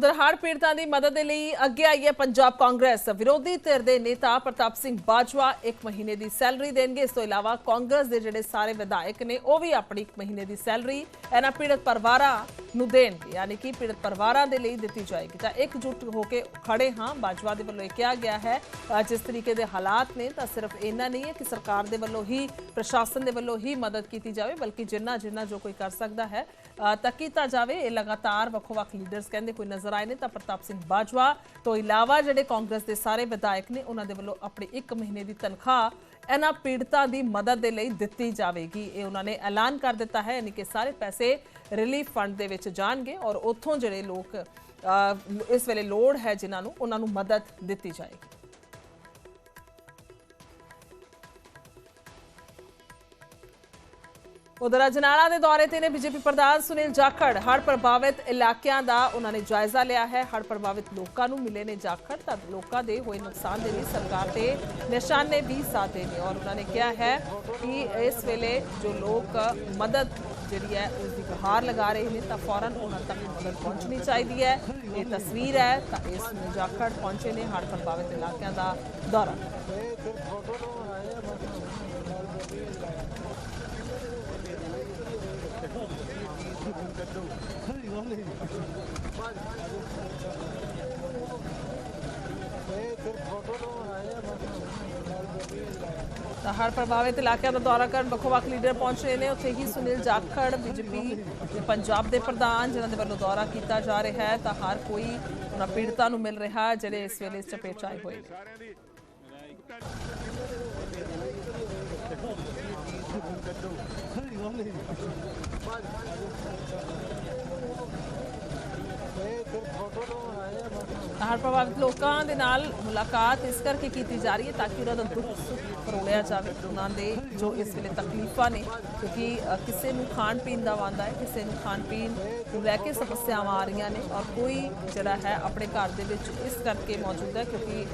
ਦਰਹਾੜ ਪੀੜਤਾਂ ਦੀ ਮਦਦ ਦੇ ਲਈ ਅੱਗੇ ਆਈ ਹੈ ਪੰਜਾਬ ਕਾਂਗਰਸ। ਵਿਰੋਧੀ ਧਿਰ ਦੇ ਨੇਤਾ ਪ੍ਰਤਾਪ ਸਿੰਘ ਬਾਜਵਾ ਇੱਕ ਮਹੀਨੇ ਦੀ ਸੈਲਰੀ ਦੇਣਗੇ। ਇਸ ਤੋਂ ਇਲਾਵਾ ਕਾਂਗਰਸ ਦੇ ਜਿਹੜੇ ਸਾਰੇ ਵਿਧਾਇਕ ਨੇ, ਉਹ ਵੀ ਆਪਣੀ ਇੱਕ ਮਹੀਨੇ ਦੀ ਸੈਲਰੀ ਇਹਨਾਂ ਪੀੜਤ ਪਰਿਵਾਰਾਂ ਨੂੰ ਦੇਣਗੇ। ਯਾਨੀ ਕਿ ਪੀੜਤ ਪਰਿਵਾਰਾਂ ਦੇ ਲਈ ਦਿੱਤੀ ਜਾਏਗੀ। ਤਾਂ ਇਕਜੁੱਟ ਹੋ ਕੇ ਖੜੇ ਹਾਂ। ਬਾਜਵਾ ਦੇ ਵੱਲੋਂ ਇਹ ਕਿਹਾ ਗਿਆ ਹੈ ਜਿਸ ਤਰੀਕੇ ਦੇ ਹਾਲਾਤ ਨੇ, ਤਾਂ ਸਿਰਫ ਇੰਨਾ ਨਹੀਂ ਹੈ ਕਿ ਸਰਕਾਰ ਦੇ ਵੱਲੋਂ ਹੀ, ਪ੍ਰਸ਼ਾਸਨ ਦੇ ਵੱਲੋਂ ਹੀ ਮਦਦ ਕੀਤੀ ਜਾਵੇ, ਬਲਕਿ ਜਿੰਨਾ ਜਿੰਨਾ ਜੋ ਕੋਈ ਕਰ ਸਕਦਾ ਹੈ ਅ, ਤਾਂ ਕੀਤਾ ਜਾਵੇ ਇਹ ਲਗਾਤਾਰ ਵੱਖੋ-ਵੱਖ ਲੀਡਰਸ ਕਹਿੰਦੇ ਕੋਈ ਨਜ਼ਰ ਆਏ ਨੇ ਤਾਂ ਪ੍ਰਤਾਪ ਸਿੰਘ ਬਾਜਵਾ ਤੋਂ ਇਲਾਵਾ ਜਿਹੜੇ ਕਾਂਗਰਸ ਦੇ ਸਾਰੇ ਵਿਧਾਇਕ ਨੇ ਉਹਨਾਂ ਦੇ ਵੱਲੋਂ ਆਪਣੀ 1 ਮਹੀਨੇ ਦੀ ਤਨਖਾਹ ਇਹਨਾਂ ਪੀੜਤਾਂ ਦੀ ਮਦਦ ਦੇ ਲਈ ਦਿੱਤੀ ਜਾਵੇਗੀ। ਇਹ ਉਹਨਾਂ ਨੇ ਐਲਾਨ ਕਰ ਦਿੱਤਾ ਹੈ ਯਾਨੀ ਕਿ ਸਾਰੇ ਪੈਸੇ ਰਿਲੀਫ ਫੰਡ ਦੇ ਵਿੱਚ ਜਾਣਗੇ ਔਰ ਉੱਥੋਂ ਜਿਹੜੇ ਲੋਕ ਇਸ ਵੇਲੇ ਲੋੜ ਹੈ ਜਿਨ੍ਹਾਂ ਨੂੰ ਉਹਨਾਂ ਨੂੰ ਮਦਦ ਦਿੱਤੀ ਜਾਏਗੀ। ਉਧਰ ਅਜਨਾਲਾ ਦੇ ਦੌਰੇ ਤੇ ਨੇ ਬੀਜੇਪੀ ਪ੍ਰਧਾਨ ਸੁਨੀਲ ਜਾਖੜ। ਹੜ੍ਹ ਪ੍ਰਭਾਵਿਤ ਇਲਾਕਿਆਂ ਦਾ ਉਹਨਾਂ ਨੇ ਜਾਇਜ਼ਾ ਲਿਆ ਹੈ। ਹੜ੍ਹ ਪ੍ਰਭਾਵਿਤ ਲੋਕਾਂ ਨੂੰ ਮਿਲੇ ਨੇ ਜਾਖੜ ਤਾਂ ਲੋਕਾਂ ਦੇ ਹੋਏ ਨੁਕਸਾਨ ਦੇ ਲਈ ਸਰਕਾਰ ਦੇ ਨਿਸ਼ਾਨੇ ਵੀ ਸਾਧੇ ਨੇ ਔਰ ਉਹਨਾਂ ਨੇ ਕਿਹਾ ਹੈ ਕਿ ਇਸ ਵੇਲੇ ਜੋ ਲੋਕ ਮਦਦ ਜਿਹੜੀ ਹੈ ਉਸ ਦੀ ਗੁਹਾਰ ਲਗਾ ਰਹੇ ਨੇ ਤਾਂ ਫੌਰਨ ਉਹਨਾਂ ਤੱਕ ਮਦਦ ਪਹੁੰਚਣੀ ਚਾਹੀਦੀ ਹੈ। ਇਹ ਤਸਵੀਰ ਹੈ ਤਾਂ ਇਸ ਨੂੰ ਜਾਖੜ ਪਹੁੰਚੇ ਨੇ ਹੜ੍ਹ ਪ੍ਰਭਾਵਿਤ ਇਲਾਕਿਆਂ ਦਾ ਦੌਰਾ। ਤਾਂ ਹਰ ਪ੍ਰਭਾਵਿਤ ਇਲਾਕਿਆਂ ਦਾ ਦੌਰਾ ਕਰਨ ਵੱਖੋ-ਵੱਖ ਲੀਡਰ ਪਹੁੰਚ ਰਹੇ ਨੇ। ਉੱਥੇ ਹੀ ਸੁਨੀਲ ਜਾਖੜ, ਬੀਜੇਪੀ ਦੇ ਪੰਜਾਬ ਦੇ ਪ੍ਰਧਾਨ, ਜਿਨ੍ਹਾਂ ਦੇ ਵੱਲੋਂ ਦੌਰਾ ਕੀਤਾ ਜਾ ਰਿਹਾ ਹੈ। ਤਾਂ ਹਰ ਕੋਈ ਉਹਨਾਂ ਪੀੜਤਾਂ ਨੂੰ ਮਿਲ ਰਿਹਾ ਜਿਹੜੇ ਇਸ ਵੇਲੇ ਇਸ ਚਪੇਟ ਆਏ ਹੋਏ ਨੇ। ए फिर फोटो लो ਹੜ੍ਹ ਪ੍ਰਭਾਵਿਤ ਲੋਕਾਂ ਦੇ ਨਾਲ ਮੁਲਾਕਾਤ ਇਸ ਕਰਕੇ ਕੀਤੀ ਜਾ ਰਹੀ ਹੈ ਤਾਂ ਕਿ ਉਹਨਾਂ ਦਾ ਦੁੱਖ ਸੁੱਖ ਫਰੋਲਿਆ ਜਾਵੇ ਉਹਨਾਂ ਦੇ ਜੋ ਇਸ ਵੇਲੇ ਤਕਲੀਫਾਂ ਨੇ, ਕਿਉਂਕਿ ਕਿਸੇ ਨੂੰ ਖਾਣ ਪੀਣ ਦਾ ਵਾਂਦਾ ਹੈ, ਕਿਸੇ ਨੂੰ ਖਾਣ ਪੀਣ ਨੂੰ ਲੈ ਕੇ ਸਮੱਸਿਆਵਾਂ ਆ ਰਹੀਆਂ ਨੇ ਔਰ ਕੋਈ ਜਿਹੜਾ ਹੈ ਆਪਣੇ ਘਰ ਦੇ ਵਿੱਚ ਇਸ ਕਰਕੇ ਮੌਜੂਦ ਹੈ ਕਿਉਂਕਿ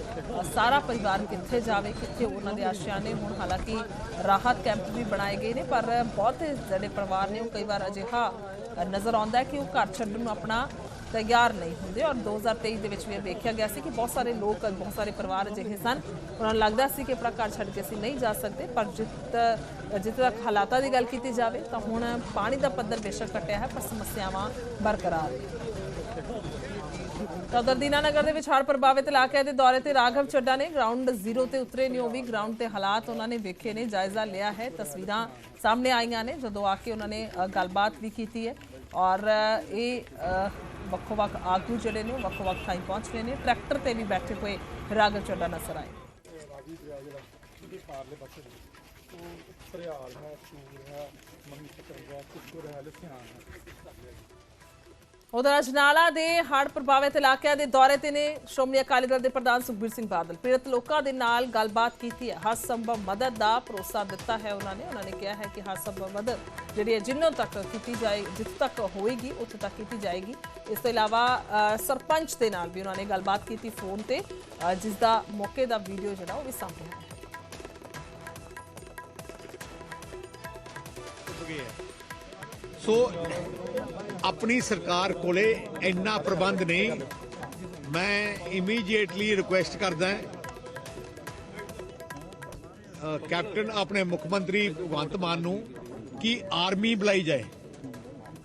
ਸਾਰਾ ਪਰਿਵਾਰ ਕਿੱਥੇ ਜਾਵੇ, ਕਿੱਥੇ ਉਹਨਾਂ ਦੇ ਆਸ਼ਿਆਨੇ ਹੁਣ ਹਾਲਾਂਕਿ ਰਾਹਤ ਕੈਂਪ ਵੀ ਬਣਾਏ ਗਏ ਨੇ, ਪਰ ਬਹੁਤ ਜਿਹੜੇ ਪਰਿਵਾਰ ਨੇ ਉਹ ਕਈ ਵਾਰ ਅਜਿਹਾ ਨਜ਼ਰ ਆਉਂਦਾ ਹੈ ਕਿ ਉਹ ਘਰ ਛੱਡਣ ਨੂੰ ਆਪਣਾ ਤਿਆਰ ਨਹੀਂ ਹੁੰਦੇ ਔਰ 2023 ਦੇ ਵਿੱਚ ਵੀ ਇਹ ਵੇਖਿਆ ਗਿਆ ਸੀ ਕਿ ਬਹੁਤ ਸਾਰੇ ਲੋਕ ਬਹੁਤ ਸਾਰੇ ਪਰਿਵਾਰ ਅਜਿਹੇ ਸਨ। ਉਹਨਾਂ ਨੂੰ ਲੱਗਦਾ ਸੀ ਕਿ ਆਪਣਾ ਘਰ ਛੱਡ ਕੇ ਅਸੀਂ ਨਹੀਂ ਜਾ ਸਕਦੇ, ਪਰ ਜਿੱਤ ਜਿੱਥੇ ਤੱਕ ਹਾਲਾਤਾਂ ਦੀ ਗੱਲ ਕੀਤੀ ਜਾਵੇ ਤਾਂ ਹੁਣ ਪਾਣੀ ਦਾ ਪੱਧਰ ਬੇਸ਼ੱਕ ਘਟਿਆ ਹੈ, ਪਰ ਸਮੱਸਿਆਵਾਂ ਬਰਕਰਾਰ ਨੇ। ਤਾਂ ਉਧਰ ਦੀਨਾਨਗਰ ਦੇ ਵਿੱਚ ਪ੍ਰਭਾਵਿਤ ਇਲਾਕਿਆਂ ਦੇ ਦੌਰੇ ਤੇ ਰਾਘਵ ਚੱਡਾ ਨੇ ਗਰਾਊਂਡ ਜ਼ੀਰੋ ਤੇ ਉਤਰੇ ਨੇ, ਉਹ ਵੀ ਗਰਾਊਂਡ ਤੇ ਹਾਲਾਤ ਉਹਨਾਂ ਨੇ ਵੇਖੇ ਨੇ, ਜਾਇਜ਼ਾ ਲਿਆ ਹੈ। ਤਸਵੀਰਾਂ ਸਾਹਮਣੇ ਆਈਆਂ ਨੇ, ਜਦੋਂ ਆ ਕੇ ਉਹਨਾਂ ਨੇ ਗੱਲਬਾਤ ਵੀ ਕੀਤੀ ਹੈ। ਔਰ ਇਹ ਵੱਖੋ-ਵੱਖ ਆਗੂ ਜਿਹੜੇ ਨੇ, ਵੱਖੋ-ਵੱਖ ਥਾਈਂ ਪਹੁੰਚ ਰਹੇ ਨੇ, ਟਰੈਕਟਰ ਤੇ ਵੀ ਬੈਠੇ ਹੋਏ ਰਾਘਵ ਚੱਡਾ ਨਜ਼ਰ ਆਏ। ਪਾਰਲੇ ਪਾਸੇ ਉਹ ਸਰਿਆਲ ਹੈ ਸੂਰ ਹੈ ਮੰਮੀ ਸਕਰਗਾ ਕੁੱਕਰ ਹੈ, ਲੁਧਿਆਣਾ। ਹੈ ਉਧਰ ਅਜਨਾਲਾ ਦੇ ਹੜ੍ਹ ਪ੍ਰਭਾਵਿਤ ਇਲਾਕਿਆਂ ਦੇ ਦੌਰੇ ਤੇ ਨੇ ਸ਼੍ਰੋਮਣੀ ਅਕਾਲੀ ਦਲ ਦੇ ਪ੍ਰਧਾਨ ਸੁਖਬੀਰ ਸਿੰਘ ਬਾਦਲ। ਪੀੜਤ ਲੋਕਾਂ ਦੇ ਨਾਲ ਗੱਲਬਾਤ ਕੀਤੀ ਹੈ। ਹਰ ਸੰਭਵ ਮਦਦ ਦਾ ਭਰੋਸਾ ਦਿੱਤਾ ਹੈ ਉਹਨਾਂ ਨੇ। ਉਹਨਾਂ ਨੇ ਕਿਹਾ ਹੈ ਕਿ ਹਰ ਸੰਭਵ ਮਦਦ ਜਿਹੜੀ ਹੈ ਜਿੰਨੋਂ ਤੱਕ ਕੀਤੀ ਜਾਏ ਜਿੱਥੇ ਤੱਕ ਹੋਏਗੀ ਉੱਥੇ ਤੱਕ ਕੀਤੀ ਜਾਏਗੀ। ਇਸ ਤੋਂ ਇਲਾਵਾ ਸਰਪੰਚ ਦੇ ਨਾਲ ਵੀ ਉਹਨਾਂ ਨੇ ਗੱਲਬਾਤ ਕੀਤੀ ਫੋਨ ਤੇ। ਅ, ਜਿਸ ਦਾ ਮੌਕੇ ਦਾ ਵੀਡੀਓ ਜਿਹੜਾ ਉਹ ਵੀ ਸਾਹਮਣੇ ਆਇਆ। ਸੋ, ਆਪਣੀ ਸਰਕਾਰ ਕੋਲੇ ਇੰਨਾ ਪ੍ਰਬੰਧ ਨਹੀਂ। ਮੈਂ ਇਮੀਡੀਏਟਲੀ ਰਿਕੁਐਸਟ ਕਰਦਾ ਕੈਪਟਨ ਆਪਣੇ ਮੁੱਖ ਮੰਤਰੀ ਭਗਵੰਤ ਮਾਨ ਨੂੰ ਕਿ ਆਰਮੀ ਬੁਲਾਈ ਜਾਏ।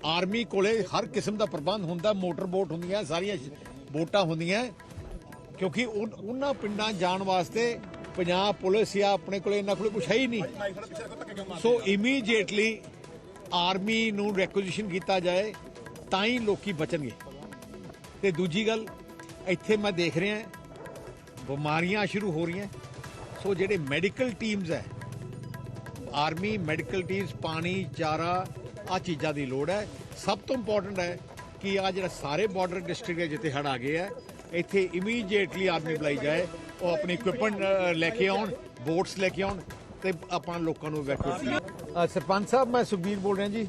ਆਰਮੀ ਕੋਲੇ ਹਰ ਕਿਸਮ ਦਾ ਪ੍ਰਬੰਧ ਹੁੰਦਾ, ਮੋਟਰ ਬੋਟ ਹੁੰਦੀਆਂ, ਸਾਰੀਆਂ ਬੋਟਾਂ ਹੁੰਦੀਆਂ। ਕਿਉਂਕਿ ਉਨ- ਉਹਨਾਂ ਪਿੰਡਾਂ ਜਾਣ ਵਾਸਤੇ ਪੰਜਾਬ ਪੁਲਿਸ ਜਾਂ ਆਪਣੇ ਕੋਲੇ ਇਹਨਾਂ ਕੋਲੇ ਕੁਝ ਹੈ ਹੀ ਨਹੀਂ। ਸੋ ਇਮੀਡੀਏਟਲੀ ਆਰਮੀ ਨੂੰ ਰੈਕੁਜੀਸ਼ਨ ਕੀਤਾ ਜਾਏ, ਤਾਂ ਹੀ ਲੋਕੀ ਬਚਣਗੇ। ਤੇ ਦੂਜੀ ਗੱਲ, ਇੱਥੇ ਮੈਂ ਦੇਖ ਰਿਹਾ, ਬਿਮਾਰੀਆਂ ਸ਼ੁਰੂ ਹੋ ਰਹੀਆਂ। ਸੋ ਜਿਹੜੇ ਮੈਡੀਕਲ ਟੀਮਸ ਹੈ, ਆਰਮੀ ਮੈਡੀਕਲ ਟੀਮਸ ਪਾਣੀ, ਚਾਰਾ ਆ ਚੀਜ਼ਾਂ ਦੀ ਲੋੜ ਹੈ। ਸਭ ਤੋਂ ਇੰਪੋਰਟੈਂਟ ਹੈ ਕਿ ਆ ਜਿਹੜਾ ਸਾਰੇ ਬਾਰਡਰ ਡਿਸਟ੍ਰਿਕਟ ਹੈ, ਜਿੱਥੇ ਹੜ ਆ ਗਏ ਹੈ, ਇੱਥੇ ਇਮੀਡੀਏਟਲੀ ਆਰਮੀ ਬੁਲਾਈ ਜਾਏ। ਉਹ ਆਪਣੀ ਇਕਵਿਪਮੈਂਟ ਲੈ ਕੇ ਆਉਣ ਬੋਟਸ ਲੈ ਕੇ ਆਉਣ, ਤੇ ਆਪਾਂ ਲੋਕਾਂ ਨੂੰ ਵੈਕੂਏਟ ਸਰਪੰਚ ਸਾਹਿਬ, ਮੈਂ ਸੁਖਬੀਰ ਬੋਲ ਰਿਹਾ ਜੀ।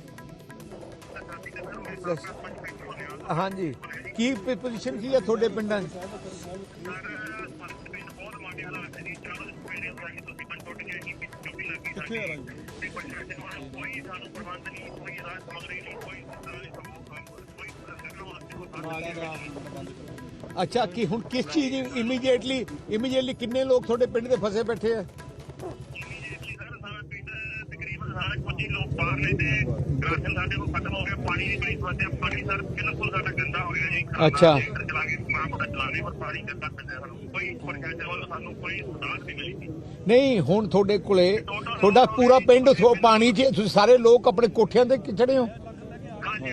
ਹਾਂਜੀ। ਕੀ ਪੋਜੀਸ਼ਨ ਕੀ ਹੈ ਤੁਹਾਡੇ ਪਿੰਡਾਂ 'ਚ? ਅੱਛਾ, ਕੀ ਹੁਣ ਕਿਸ ਚੀਜ਼ ਇਮੀਡੀਏਟਲੀ ਇਮੀਡੀਏਟਲੀ ਕਿੰਨੇ ਲੋਕ ਤੁਹਾਡੇ ਪਿੰਡ ਦੇ ਫਸੇ ਬੈਠੇ ਆ? ਤਕਰੀਬਨ ਸਾਰੇ ਕੁਝ ਹੀ ਲੋਕ ਬਾਹਰ ਨੇ ਤੇ ਰਾਸ਼ਨ ਸਾਡੇ ਕੋਲ ਖਤਮ ਹੋ ਗਿਆ ਪਾਣੀ ਦੀ ਬੜੀ ਸਮੱਸਿਆ ਪਾਣੀ ਸਰ ਬਿਲਕੁਲ ਸਾਡਾ ਗੰਦਾ ਹੋ ਗਿਆ ਜੀ। ਅੱਛਾ। ਚਲਾ ਕੇ ਮਾਂ ਮੋਟਾ ਚਲਾਣੇ ਪਰ ਪਾਣੀ ਗੰਦਾ ਪੈਂਦਾ ਸਾਨੂੰ ਕੋਈ ਪ੍ਰਸ਼ਾਸਨ ਵੱਲੋਂ ਸਾਨੂੰ ਕੋਈ ਸੁਧਾਰ ਨਹੀਂ ਮਿਲੀ। ਨਹੀਂ ਹੁਣ ਤੁਹਾਡੇ ਕੋਲੇ ਤੁਹਾਡਾ ਪੂਰਾ ਪਿੰਡ ਪਾਣੀ 'ਚ ਤੁਸੀਂ ਸਾਰੇ ਲੋਕ ਆਪਣੇ ਕੋਠਿਆਂ ਤੇ ਚੜੇ ਹੋ। ਹਾਂਜੀ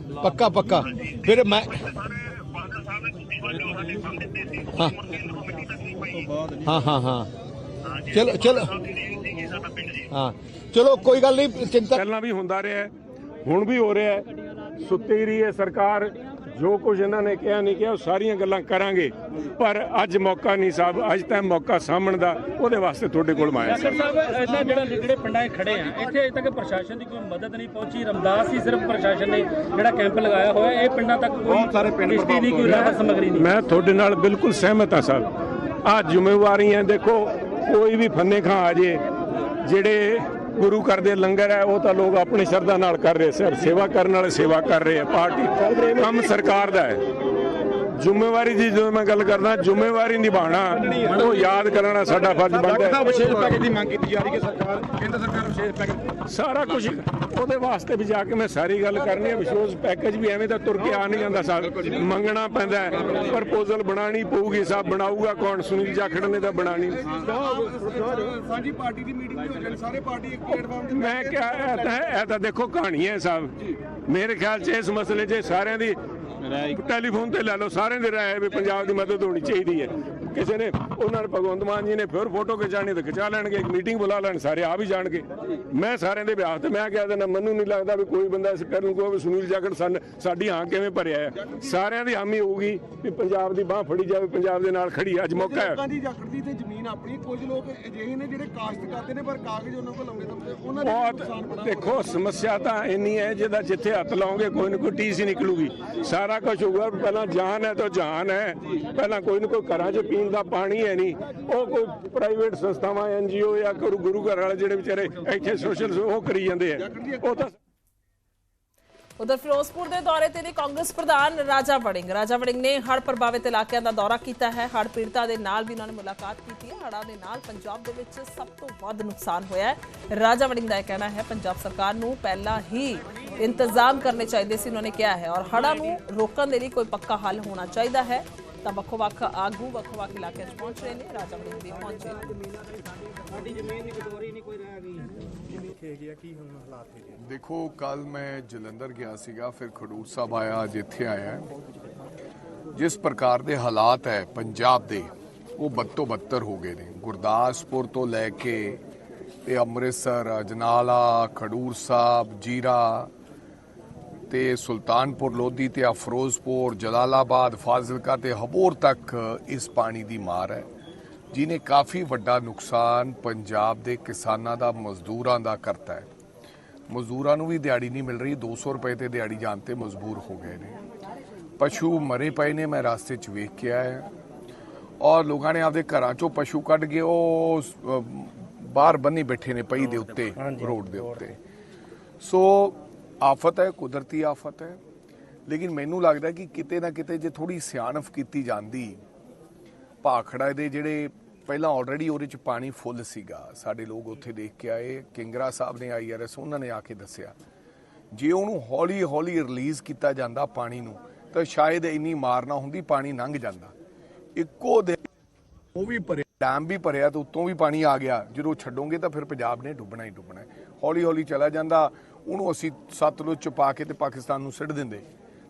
ਪੱਕਾ ਪੱਕਾ। ਫਿਰ ਮੈਂ ਹਾਂ। ਹਾਂ ਹਾਂ ਹਾਂ। ਚਲੋ ਚਲੋ। ਹਾਂ। ਚਲੋ, ਕੋਈ ਗੱਲ ਨਹੀਂ, ਚਿੰਤਾ ਪਹਿਲਾਂ ਵੀ ਹੁੰਦਾ ਰਿਹਾ ਹੁਣ ਵੀ ਹੋ ਰਿਹਾ ਸੁੱਤੀ ਰਹੀ ਹੈ ਸਰਕਾਰ। ਜੋ ਕੁਝ ਇਹਨਾਂ ਨੇ ਕਿਹਾ ਨਹੀਂ ਕਿਹਾ ਉਹ ਸਾਰੀਆਂ ਗੱਲਾਂ ਕਰਾਂਗੇ। ਪਰ ਅੱਜ ਮੌਕਾ ਨਹੀਂ ਸਾਹਿਬ ਅੱਜ ਤਾਂ ਮੌਕਾ ਸਾਹਮਣ ਦਾ ਉਹਦੇ ਵਾਸਤੇ ਤੁਹਾਡੇ ਕੋਲ ਮੈਂ ਆਇਆ ਡਾਕਟਰ ਸਾਹਿਬ ਇਹਨਾਂ ਜਿਹੜਾ ਜਿਹੜੇ ਪਿੰਡਾਂ 'ਚ ਖੜੇ ਆ ਇੱਥੇ ਅਜੇ ਤੱਕ ਪ੍ਰਸ਼ਾਸਨ ਦੀ ਕੋਈ ਮਦਦ ਨਹੀਂ ਪਹੁੰਚੀ। ਰਮਦਾਸ ਹੀ ਸਿਰਫ ਪ੍ਰਸ਼ਾਸਨ ਨੇ ਜਿਹੜਾ ਕੈਂਪ ਲਗਾਇਆ ਹੋਇਆ ਇਹ ਪਿੰਡਾਂ ਤੱਕ ਕੋਈ ਕਿਸ਼ਤੀ ਦੀ ਕੋਈ ਰਾਹਤ ਸਮਗਰੀ ਨਹੀਂ। ਮੈਂ ਤੁਹਾਡੇ ਨਾਲ ਬਿਲਕੁਲ ਸਹਿਮਤ ਹਾਂ ਸਾਹਿਬ। ਆ ਜ਼ਿੰਮੇਵਾਰੀਆਂ ਦੇਖੋ ਕੋਈ ਵੀ ਫੰਨੇ ਖਾਂ ਆ ਜੇ ਜਿਹੜੇ ਗੁਰੂ ਘਰ ਦੇ ਲੰਗਰ ਹੈ, ਉਹ ਤਾਂ ਲੋਕ ਆਪਣੀ ਸ਼ਰਧਾ ਨਾਲ ਕਰ ਰਹੇ ਸਰ ਸੇਵਾ ਕਰਨ ਵਾਲੇ ਸੇਵਾ ਕਰ ਰਹੇ ਆ, ਪਾਰਟੀ ਕੰਮ ਸਰਕਾਰ ਦਾ ਹੈ। ਜ਼ਿੰਮੇਵਾਰੀ ਦੀ ਜਦੋਂ ਮੈਂ ਗੱਲ ਕਰਦਾ ਜ਼ਿੰਮੇਵਾਰੀ ਨਿਭਾਉਣਾ ਉਹ ਯਾਦ ਕਰਨਾ ਸਾਡਾ ਫਰਜ਼ ਬਣਦਾ ਹੈ। ਵਿਸ਼ੇਸ਼ ਪੈਕੇਜ ਦੀ ਮੰਗ ਕੀਤੀ ਜਾ ਰਹੀ ਹੈ ਸਰਕਾਰ ਕੇਂਦਰ ਸਰਕਾਰ ਵਿਸ਼ੇਸ਼ ਪੈਕੇਜ ਸਾਰਾ ਕੁਝ ਉਹਦੇ ਵਾਸਤੇ ਵੀ ਜਾ ਕੇ ਮੈਂ ਸਾਰੀ ਗੱਲ ਕਰਨੀ ਹੈ। ਵਿਸ਼ੋਸ ਪੈਕੇਜ ਵੀ ਐਵੇਂ ਤਾਂ ਤੁਰ ਕੇ ਆ ਨਹੀਂ ਜਾਂਦਾ ਸਾਹਿਬ ਮੰਗਣਾ ਪੈਂਦਾ ਹੈ। ਪ੍ਰਪੋਜ਼ਲ ਬਣਾਣੀ ਪਊਗੀ ਸਾਹਿਬ ਬਣਾਊਗਾ ਕੌਣ? ਸੁਨੀਲ ਜਾਖੜ ਨੇ ਤਾਂ ਬਣਾਣੀ ਸਾਂਝੀ ਪਾਰਟੀ ਦੀ ਮੀਟਿੰਗ ਹੋ ਜਾਣੀ ਸਾਰੇ ਪਾਰਟੀ ਇੱਕ ਪਲੇਟਫਾਰਮ ਤੇ ਮੈਂ ਕਿਹਾ ਇਹ ਤਾਂ ਦੇਖੋ ਕਹਾਣੀ ਹੈ ਸਾਹਿਬ ਮੇਰੇ ਖਿਆਲ 'ਚ ਇਸ ਮਸਲੇ 'ਚ ਸਾਰਿਆਂ ਦੀ ਟੈਲੀਫੋਨ ਤੇ ਲੈ ਲਓ ਸਾਰਿਆਂ ਦੀ ਰਾਏ ਵੀ ਪੰਜਾਬ ਦੀ ਮਦਦ ਹੋਣੀ ਚਾਹੀਦੀ ਹੈ। ਕਿਸੇ ਨੇ ਉਹਨਾਂ ਨੇ ਭਗਵੰਤ ਮਾਨ ਜੀ ਨੇ ਫਿਰ ਫੋਟੋ ਖਿਚਾਣੀ ਤੇ ਖਿਚਾ ਲੈਣਗੇ ਇੱਕ ਮੀਟਿੰਗ ਬੁਲਾ ਲੈਣ ਸਾਰੇ ਆ ਵੀ ਜਾਣਗੇ। ਮੈਂ ਸਾਰਿਆਂ ਦੇ ਵਿਆਹ ਤੇ ਮੈਂ ਕਹਿ ਦਿੰਦਾ ਮੈਨੂੰ ਨਹੀਂ ਲੱਗਦਾ ਵੀ ਕੋਈ ਬੰਦਾ ਇਸ ਕਰਨ ਕੋ ਵੀ ਸੁਨੀਲ ਜਾਖੜ ਸਨ ਸਾਡੀ ਹਾਂ ਕਿਵੇਂ ਭਰਿਆ ਹੈ। ਸਾਰਿਆਂ ਦੀ ਹਾਮੀ ਹੋਊਗੀ ਵੀ ਪੰਜਾਬ ਦੀ ਬਾਹ ਫੜੀ ਜਾਵੇ ਪੰਜਾਬ ਦੇ ਨਾਲ ਖੜੀ। ਅੱਜ ਮੌਕਾ ਹੈ। ਲੋਕਾਂ ਦੀ ਜਾਖੜ ਦੀ ਤੇ ਜ਼ਮੀਨ ਆਪਣੀ ਕੁਝ ਲੋਕ ਅਜਿਹੇ ਨੇ ਜਿਹੜੇ ਕਾਸ਼ਤ ਕਰਦੇ ਨੇ ਪਰ ਕਾਗਜ਼ ਉਹਨਾਂ ਕੋਲ ਲਾਉਂਦੇ ਤਾਂ ਉਹਨਾਂ ਦਾ ਨੁਕਸਾਨ ਬੜਾ ਦੇਖੋ ਸਮੱਸਿਆ ਤਾਂ ਇੰਨੀ ਹੈ ਜਿਹਦਾ ਜਿੱਥੇ ਹੱਥ ਲਾਓਗੇ ਕੋਈ ਨਾ ਕੋਈ ਟੀਸ ਹੀ ਨਿਕਲੂਗੀ। ਸਾਰਾ ਕੁਝ ਹੋਊਗਾ ਪਹਿਲਾਂ ਜਾਨ ਹੈ ਤਾਂ ਜਾਨ ਹੈ। ਪਹਿਲਾਂ ਕੋਈ ਨਾ ਕੋਈ ਘਰਾਂ 'ਚ ਪੀਣ ਦਾ ਪਾਣੀ ਹੈ ਨਹੀਂ। ਉਹ ਕੋਈ ਪ੍ਰਾਈਵੇਟ ਸੰਸਥਾਵਾਂ ਐਨਜੀਓ ਜਾਂ ਗੁਰੂ ਘਰ ਵਾਲੇ ਜਿਹੜੇ ਵਿਚਾਰੇ ਇੱਥੇ ਸੋਸ਼ਲ ਉਹ ਕਰੀ ਜਾਂਦੇ ਆ। ਉਹ ਤਾਂ ਉਧਰ ਫਿਰੋਜ਼ਪੁਰ ਦੇ ਦੌਰੇ ਤੇ ਨੇ ਕਾਂਗਰਸ ਪ੍ਰਧਾਨ ਰਾਜਾ ਵੜਿੰਗ। ਰਾਜਾ ਵੜਿੰਗ ਨੇ ਹੜ੍ਹ ਪ੍ਰਭਾਵਿਤ ਇਲਾਕਿਆਂ ਦਾ ਦੌਰਾ ਕੀਤਾ ਹੈ। ਹੜ੍ਹ ਪੀੜਤਾਂ ਦੇ ਨਾਲ ਵੀ ਉਹਨਾਂ ਨੇ ਮੁਲਾਕਾਤ ਕੀਤੀ ਹੈ। ਹੜ੍ਹਾਂ ਦੇ ਨਾਲ ਪੰਜਾਬ ਦੇ ਵਿੱਚ ਸਭ ਤੋਂ ਵੱਧ ਨੁਕਸਾਨ ਹੋਇਆ ਹੈ। ਰਾਜਾ ਵੜਿੰਗ ਦਾ ਇਹ ਕਹਿਣਾ ਹੈ, ਪੰਜਾਬ ਸਰਕਾਰ ਨੂੰ ਪਹਿਲਾਂ ਹੀ ਇੰਤਜ਼ਾਮ ਕਰਨੇ ਚਾਹੀਦੇ ਸੀ, ਉਹਨਾਂ ਨੇ ਕਿਹਾ ਹੈ। ਔਰ ਹੜ੍ਹਾਂ ਨੂੰ ਰੋਕਣ ਦੇ ਲਈ ਕੋਈ ਪੱਕਾ ਹੱਲ ਹੋਣਾ ਚਾਹੀਦਾ ਹੈ। ਤਾਂ ਵੱਖੋ ਵੱਖ ਆਗੂ ਵੱਖੋ ਵੱਖ ਇਲਾਕਿਆਂ 'ਚ ਪਹੁੰਚ ਰਹੇ ਨੇ। ਰਾਜਾ ਵੜਿੰਗ ਵੀ ਪਹੁੰਚੇ। ਦੇਖੋ ਕੱਲ ਮੈਂ ਜਲੰਧਰ ਗਿਆ ਸੀਗਾ, ਫਿਰ ਖਡੂਰ ਸਾਹਿਬ ਆਇਆ, ਅੱਜ ਇੱਥੇ ਆਇਆ ਜਿਸ ਪ੍ਰਕਾਰ ਦੇ ਹਾਲਾਤ ਹੈ ਪੰਜਾਬ ਦੇ, ਉਹ ਬਦ ਬੱਤਰ ਹੋ ਗਏ ਨੇ। ਗੁਰਦਾਸਪੁਰ ਤੋਂ ਲੈ ਕੇ ਤੇ ਅੰਮ੍ਰਿਤਸਰ, ਅਜਨਾਲਾ, ਖਡੂਰ ਸਾਹਿਬ, ਜੀਰਾ ਤੇ ਸੁਲਤਾਨਪੁਰ, ਲੋਧੀ ਤੇ ਅਫਰੋਜ਼ਪੁਰ ਜਲਾਲਾਬਾਦ, ਫਾਜ਼ਿਲਕਾ ਤੇ ਹਬੋਰ ਤੱਕ ਇਸ ਪਾਣੀ ਦੀ ਮਾਰ ਹੈ। ਜਿਨੇ ਕਾਫੀ ਵੱਡਾ ਨੁਕਸਾਨ ਪੰਜਾਬ ਦੇ ਕਿਸਾਨਾਂ ਦਾ ਮਜ਼ਦੂਰਾਂ ਦਾ ਕਰਤਾ ਹੈ। ਮਜ਼ਦੂਰਾਂ ਨੂੰ ਵੀ ਦਿਹਾੜੀ ਨਹੀਂ ਮਿਲ ਰਹੀ 200 ਰੁਪਏ ਤੇ ਦਿਹਾੜੀ ਜਾਣ ਤੇ ਮਜਬੂਰ ਹੋ ਗਏ ਨੇ। ਪਸ਼ੂ ਮਰੇ ਪਏ ਨੇ ਮੈਂ ਰਾਸਤੇ 'ਚ ਵੇਖ ਕੇ ਆਇਆ ਔਰ ਲੋਕਾਂ ਨੇ ਆਪਦੇ ਘਰਾਂ 'ਚੋਂ ਪਸ਼ੂ ਕੱਢ ਕੇ ਉਹ ਬਾਹਰ ਬੰਨੀ ਬੈਠੇ ਨੇ ਪਈ ਦੇ ਉੱਤੇ ਰੋਡ ਦੇ ਉੱਤੇ। ਸੋ ਆਫਤ ਹੈ ਕੁਦਰਤੀ ਆਫਤ ਹੈ। ਲੇਕਿਨ ਮੈਨੂੰ ਲੱਗਦਾ ਕਿ ਕਿਤੇ ਨਾ ਕਿਤੇ ਜੇ ਥੋੜੀ ਸਿਆਣਫ ਕੀਤੀ ਜਾਂਦੀ ਭਾਖੜਾ ਦੇ ਜਿਹੜੇ ਪਹਿਲਾਂ ਆਲਰੇਡੀ ਉਹਦੇ ਚ ਪਾਣੀ ਫੁੱਲ ਸੀਗਾ। ਸਾਡੇ ਲੋਕ ਉੱਥੇ ਦੇਖ ਕੇ ਆਏ, ਕਿੰਗਰਾ ਸਾਹਿਬ ਨੇ ਆਈਆਰਐਸ ਉਹਨਾਂ ਨੇ ਆ ਕੇ ਦੱਸਿਆ। ਜੇ ਉਹਨੂੰ ਹੌਲੀ ਹੌਲੀ ਰਿਲੀਜ਼ ਕੀਤਾ ਜਾਂਦਾ ਪਾਣੀ ਨੂੰ, ਤਾਂ ਸ਼ਾਇਦ ਇੰਨੀ ਮਾਰ ਨਾ ਹੁੰਦੀ, ਪਾਣੀ ਲੰਘ ਜਾਂਦਾ। ਇੱਕੋ ਦਿਨ ਉਹ ਵੀ ਭਰਿਆ ਡੈਮ ਵੀ ਭਰਿਆ ਤੇ ਉੱਤੋਂ ਵੀ ਪਾਣੀ ਆ ਗਿਆ। ਜਦੋਂ ਛੱਡੋਗੇ ਤਾਂ ਫਿਰ ਪੰਜਾਬ ਨੇ ਡੁੱਬਣਾ ਹੀ ਡੁੱਬਣਾ। ਹੌਲੀ ਹੌਲੀ ਚਲਾ ਜਾਂਦਾ, ਉਹਨੂੰ ਅਸੀਂ ਸਤਲੁਜ ਚ ਪਾ ਕੇ ਤੇ ਪਾਕਿਸਤਾਨ ਨੂੰ ਸਿੱਟ ਦਿੰਦੇ।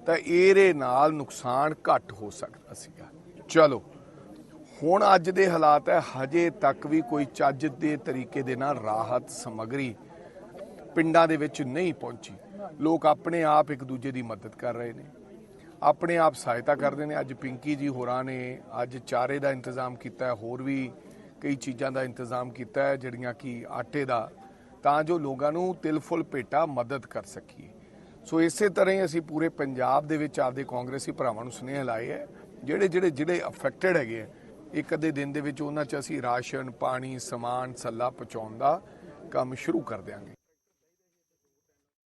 ਤਾਂ ਇਹਦੇ ਨਾਲ ਨੁਕਸਾਨ ਘੱਟ ਹੋ ਸਕਦਾ ਸੀਗਾ। ਚਲੋ। ਹੁਣ ਅੱਜ ਦੇ ਹਾਲਾਤ ਹੈ, ਹਜੇ ਤੱਕ ਵੀ ਕੋਈ ਚੱਜ ਦੇ ਤਰੀਕੇ ਦੇ ਨਾਲ ਰਾਹਤ ਸਮਗਰੀ ਪਿੰਡਾਂ ਦੇ ਵਿੱਚ ਨਹੀਂ ਪਹੁੰਚੀ। ਲੋਕ ਆਪਣੇ ਆਪ ਇੱਕ ਦੂਜੇ ਦੀ ਮਦਦ ਕਰ ਰਹੇ ਨੇ। ਆਪਣੇ ਆਪ ਸਹਾਇਤਾ ਕਰਦੇ ਨੇ। ਅੱਜ ਪਿੰਕੀ ਜੀ ਹੋਰਾਂ ਨੇ ਅੱਜ ਚਾਰੇ ਦਾ ਇੰਤਜ਼ਾਮ ਕੀਤਾ ਹੈ, ਹੋਰ ਵੀ ਕਈ ਚੀਜ਼ਾਂ ਦਾ ਇੰਤਜ਼ਾਮ ਕੀਤਾ ਹੈ, ਜਿਹੜੀਆਂ ਕਿ ਆਟੇ ਦਾ। ਤਾਂ ਜੋ ਲੋਕਾਂ ਨੂੰ ਤਿਲ ਫੁੱਲ ਭੇਟਾ ਮਦਦ ਕਰ ਸਕੀਏ। ਸੋ ਇਸੇ ਤਰ੍ਹਾਂ ਹੀ ਅਸੀਂ ਪੂਰੇ ਪੰਜਾਬ ਦੇ ਵਿੱਚ ਆਪਦੇ ਕਾਂਗਰਸੀ ਭਰਾਵਾਂ ਨੂੰ ਸੁਨੇਹਾ ਲਾਏ ਹੈ, ਜਿਹੜੇ ਜਿਹੜੇ ਜਿਹੜੇ ਅਫੈਕਟਡ ਹੈਗੇ ਆ ਇੱਕ ਅੱਧੇ ਦਿਨ ਦੇ ਵਿੱਚ ਉਹਨਾਂ 'ਚ ਅਸੀਂ ਰਾਸ਼ਨ, ਪਾਣੀ, ਸਮਾਨ, ਸੱਲਾ ਪਹੁੰਚਾਉਣ ਦਾ ਕੰਮ ਸ਼ੁਰੂ ਕਰ ਦਿਆਂਗੇ।